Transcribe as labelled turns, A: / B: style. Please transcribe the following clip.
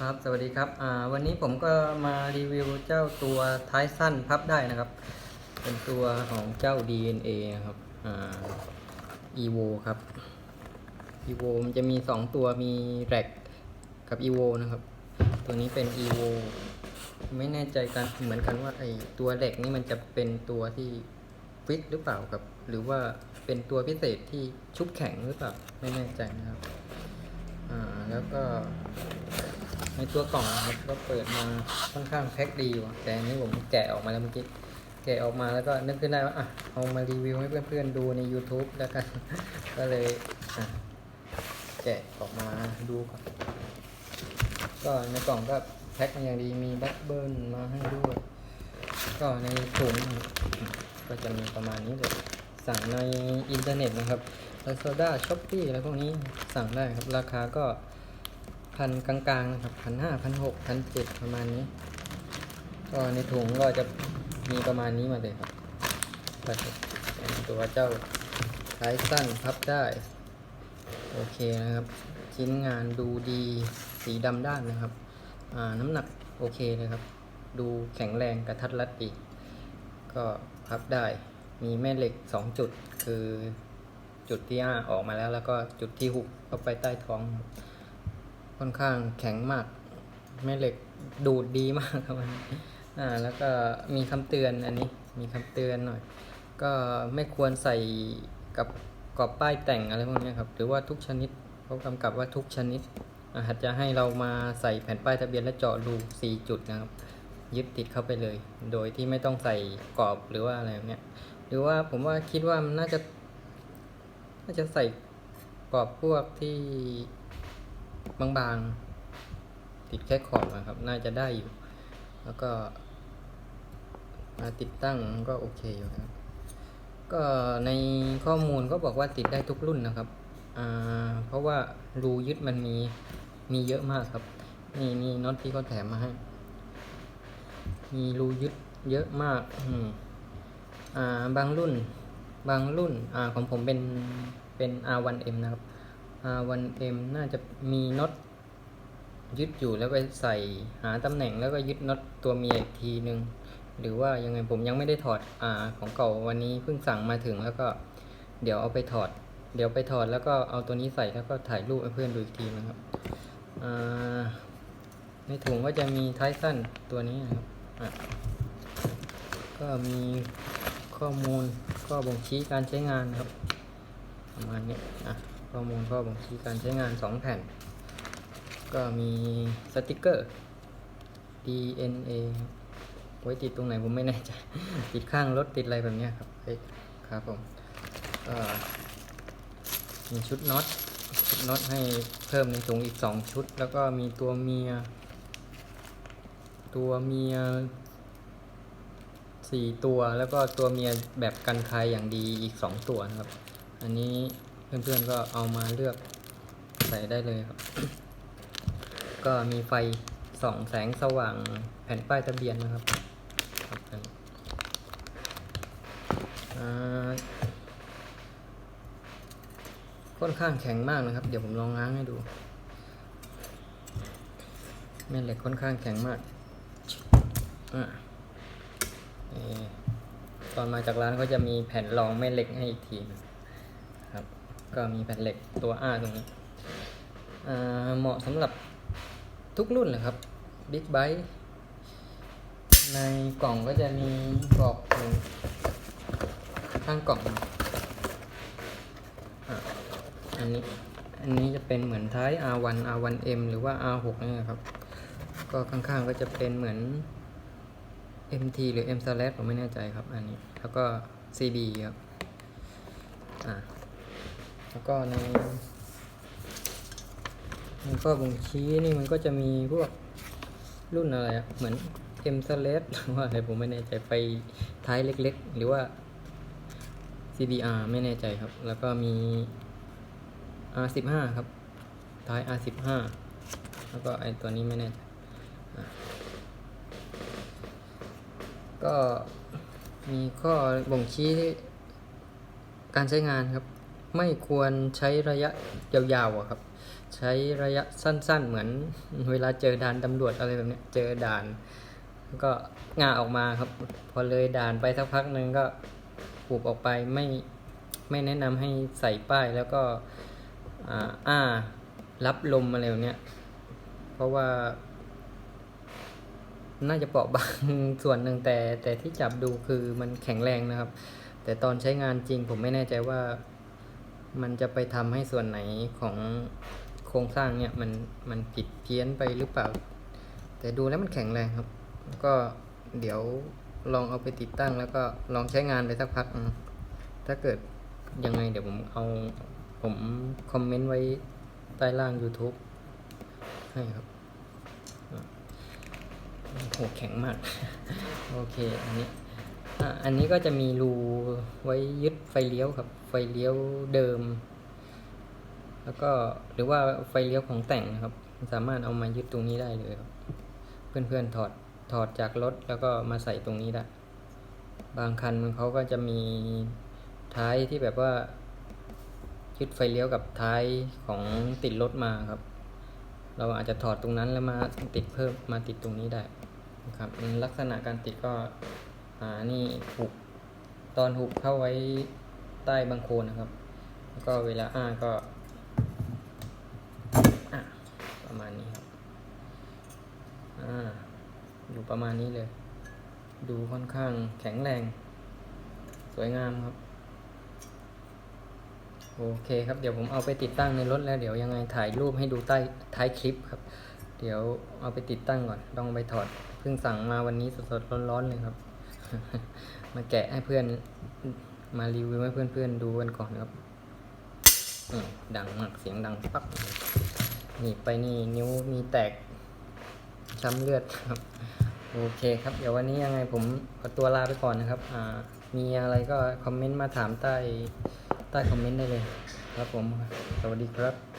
A: ครับสวัสดีครับอ่าวันนี้ผมก็มารีวิวเจ้าตัวท้ายสั้นพับได้นะครับ เป็นตัวของเจ้า DNA นะครับอ่า Evo ครับ Evo มันจะมี 2 ตัวมี Rack กับ Evo นะครับ ตัวนี้เป็น Evo ไม่แน่ใจกันเหมือนกันว่าไอตัว Rack นี่มันจะเป็นตัวที่ฟิตหรือเปล่าครับ หรือว่าเป็นตัวพิเศษที่ชุบแข็งหรือเปล่าไม่แน่ใจนะครับอ่าแล้วก็ ในตัวกล่องนะครับก็เปิดมาค่อนข้างแพ็คดีว่ะแต่อันนี้ผมแกะออกมาแล้วเมื่อกี้แกะออกมาแล้วก็นึกขึ้นได้ว่าอะเอามารีวิวให้เพื่อนๆดูใน YouTube แล้วกัน ก็เลยแกะออกมาดูก่อนก็ในกล่องก็แพ็คมาอย่างดีมีแบ็คเบิร์นมาให้ด้วย ก็ในถุงก็จะมีประมาณนี้เลยสั่งในอินเทอร์เน็ตนะครับ Lazada Shopee อะไรพวกนี้สั่งได้ครับ ราคาก็ พันกลางๆนะครับพันห้าพันหกพันเจ็ดประมาณนี้ ก็ในถุงก็จะมีประมาณนี้มาเลยครับตัวเจ้าท้ายสั้นพับได้ โอเคนะครับ ชิ้นงานดูดีสีดำด้านนะครับน้ำหนักโอเคเลยครับ ดูแข็งแรงกระทัดรัดดี ก็พับได้มีแม่เหล็ก 2 จุดคือจุดที่อ้าออกมาแล้ว แล้วก็จุดที่หุบเข้าไปใต้ท้อง ค่อนข้างแข็งมาก แม่เหล็กดูดดีมากครับอ่าแล้วก็มีคำเตือนอันนี้มีคำเตือนหน่อย ก็ไม่ควรใส่กับกรอบป้ายแต่งอะไรพวกนี้ครับหรือว่าทุกชนิดเขากำกับว่าทุกชนิดอาจจะให้เรามาใส่แผ่นป้ายทะเบียนและเจาะรู4จุดนะครับ ยึดติดเข้าไปเลย โดยที่ไม่ต้องใส่กรอบหรือว่าอะไรเนี้ยหรือว่าผมว่าคิดว่ามันน่าจะ น่าจะใส่กรอบพวกที่ บางๆ ติดแค่ขอบนะครับ น่าจะได้อยู่ แล้วก็ มาติดตั้งก็โอเคอยู่ครับ ก็ในข้อมูลก็บอกว่าติดได้ทุกรุ่นนะครับอ่าเพราะว่ารูยึดมันมีมีเยอะมากครับ นี่นี่น็อตที่เขาแถมมาให้ มีรูยึดเยอะมากอืมอ่าบางรุ่น บางรุ่นอ่าของผมเป็นเป็น R1M นะครับ R1M น่าจะมีน็อตยึดอยู่แล้วไปใส่หาตำแหน่งแล้วก็ยึดน็อตตัวเมียอีกทีนึง หรือว่ายังไงผมยังไม่ได้ถอดอ่าของเก่าวันนี้เพิ่งสั่งมาถึงแล้วก็เดี๋ยวเอาไปถอด เดี๋ยวไปถอดแล้วก็เอาตัวนี้ใส่แล้วก็ถ่ายรูปให้เพื่อนดูอีกทีนะครับอ่าในถุงก็จะมีท้ายสั้นตัวนี้นะครับอะก็มีข้อมูลข้อบ่งชี้การใช้งานครับประมาณนี้อะ ข้อมูลข้อบ่งชี้การใช้งาน 2 แผ่น ก็มีสติกเกอร์ DNA ไว้ติดตรงไหนผมไม่แน่ใจ ติดข้างรถติดอะไรแบบนี้ครับเอ้ยครับผมมีชุดน็อตชุดน็อตให้เพิ่มในถุงอีก 2 ชุด แล้วก็มีตัวเมีย ตัวเมียสี่ตัวแล้วก็ตัวเมียแบบกันคายอย่างดีอีก 2 ตัวนะครับ อันนี้ เพื่อนๆก็เอามาเลือกใส่ได้เลยครับ ก็มีไฟส่องแสงสว่างแผ่นป้ายทะเบียนนะครับอ่าค่อนข้างแข็งมากนะครับ เดี๋ยวผมลองง้างให้ดูแม่เหล็กค่อนข้างแข็งมากอะนี่ตอนมาจากร้านก็จะมีแผ่นรองแม่เหล็กให้อีกทีนึง ก็มีแผ่นเหล็กตัวอ้าตรงนี้เหมาะสำหรับทุกรุ่นเลยครับบิ๊กไบ e ในกล่องก็จะมีบอกอยู่ข้างกล่องอันนี้อันนี้จะเป็นเหมือนท้าย R1 R1M หรือว่า R6 นี่ครับ ก็ข้างๆก็จะเป็นเหมือน MT หรือ M slash ผมไม่แน่ใจครับ อันนี้ แล้วก็ CB ครับ อ่า แล้วก็ในในข้อบ่งชี้นี่มันก็จะมีพวกรุ่นอะไรอะเหมือน M slash หรือว่าอะไรผมไม่แน่ใจไฟท้ายเล็กๆ หรือว่า CBR ไม่แน่ใจครับ แล้วก็มี R15 ครับ ท้าย R15 แล้วก็ไอตัวนี้ไม่แน่ใจก็มีข้อบ่งชี้การใช้งานครับ ไม่ควรใช้ระยะยาวๆอะครับ ใช้ระยะสั้นๆ เหมือนเวลาเจอด่านตำรวจอะไรแบบเนี้ยเจอด่านก็ง่าออกมาครับ พอเลยด่านไปสักพักหนึ่งก็ผูกออกไปไม่ไม่แนะนำให้ใส่ป้ายแล้วก็อ่าอ้ารับลมอะไรแบบเนี้ยเพราะว่าน่าจะเปราะบางส่วนหนึ่งแต่แต่ที่จับดูคือมันแข็งแรงนะครับ แต่ตอนใช้งานจริงผมไม่แน่ใจว่า มันจะไปทำให้ส่วนไหนของโครงสร้างเนี่ยมันมันผิดเพี้ยนไปหรือเปล่า แต่ดูแล้วมันแข็งแรงครับ ก็เดี๋ยวลองเอาไปติดตั้งแล้วก็ลองใช้งานไปสักพัก ถ้าเกิดยังไงเดี๋ยวผมเอาผมคอมเมนต์ไว้ใต้ล่าง YouTube ให้ครับโอ้โหแข็งมาก โอเค อันนี้ อันนี้ก็จะมีรูไว้ยึดไฟเลี้ยวครับ ไฟเลี้ยวเดิม แล้วก็หรือว่าไฟเลี้ยวของแต่งนะครับ สามารถเอามายึดตรงนี้ได้เลยครับ เพื่อนๆถอดถอดจากรถแล้วก็มาใส่ตรงนี้ได้ บางคันเขาก็จะมีท้ายที่แบบว่ายึดไฟเลี้ยวกับท้ายของติดรถมาครับ เราอาจจะถอดตรงนั้นแล้วมาติดเพิ่มมาติดตรงนี้ได้ครับลักษณะการติดก็านี่หุบตอนหุบเข้าไว้ใต้บังโคลนนะครับ แล้วก็เวลาอ้าก็ประมาณนี้ครับอ่าอยู่ประมาณนี้เลย ดูค่อนข้างแข็งแรง สวยงามครับ โอเคครับ เดี๋ยวผมเอาไปติดตั้งในรถแล้ว เดี๋ยวยังไงถ่ายรูปให้ดูใต้ท้ายคลิปครับ เดี๋ยวเอาไปติดตั้งก่อน ต้องไปถอด เพิ่งสั่งมาวันนี้สดๆร้อนๆเลยครับ มาแกะให้เพื่อนมารีวิวให้เพื่อนๆดูกันก่อนครับอืมดังมากเสียงดังปักนีบไปนี่นิ้วมีแตกช้ำเลือดครับ โอเคครับ เดี๋ยววันนี้ยังไงผมขอตัวลาไปก่อนนะครับ อ่า มีอะไรก็คอมเมนต์มาถามใต้ใต้คอมเมนต์ได้เลย ครับผม สวัสดีครับ